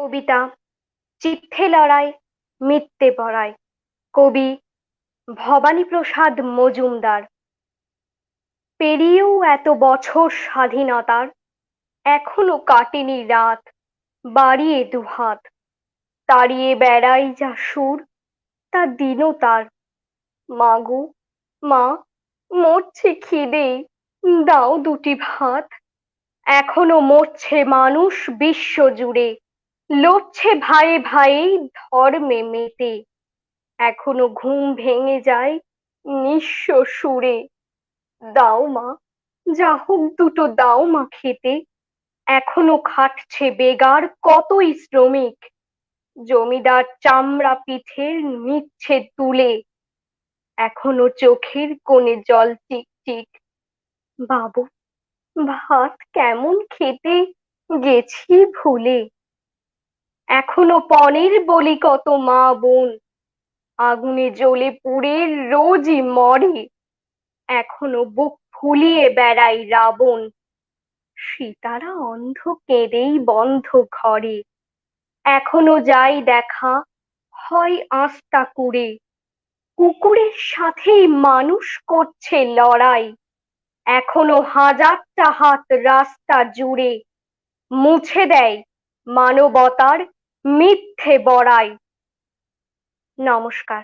কবিতা চিত্তে লড়াই, মিথ্যে পড়াই কবি ভবানীপ্রসাদ মজুমদার। পেরিয়েও এত বছর স্বাধীনতার, এখনও কাটেনি রাত, বাড়িয়ে দুহাত। তাড়িয়ে বেড়াই যা সুর, তা দিনও তার। মাগু, মা, মরছে খিদে, দাও দুটি ভাত। এখনও মরছে মানুষ বিশ্ব জুড়ে লড়ছে ভাই ভাইয়ে ধর্মে মেতে। এখনও ঘুম ভেঙে যায় নিঃস্ব সুরে। দাও মা, যা হোক দুটো দাও মা খেতে। এখনও খাটছে বেগার কতই শ্রমিক। জমিদার চামড়া পিঠের নিচ্ছে তুলে। এখনও চোখের কোণে জল চিকচিক। বাবু, ভাত কেমন খেতে? গেছি ভুলে। এখনও পনেরো বলি কত মা বোন। আগুনে জ্বলে পুড়ে রোজই মরে। এখনও বুক ফুলিয়ে বেড়াই রাবণ। সীতারা অন্ধ কেঁদেই বন্ধ ঘরে। এখনও যাই দেখা হয় আস্তা কুড়ে। কুকুরের সাথেই মানুষ করছে লড়াই। এখনও হাজারটা হাত রাস্তা জুড়ে। মুছে দেয় মানবতার মিথ্যে বড়াই। নমস্কার।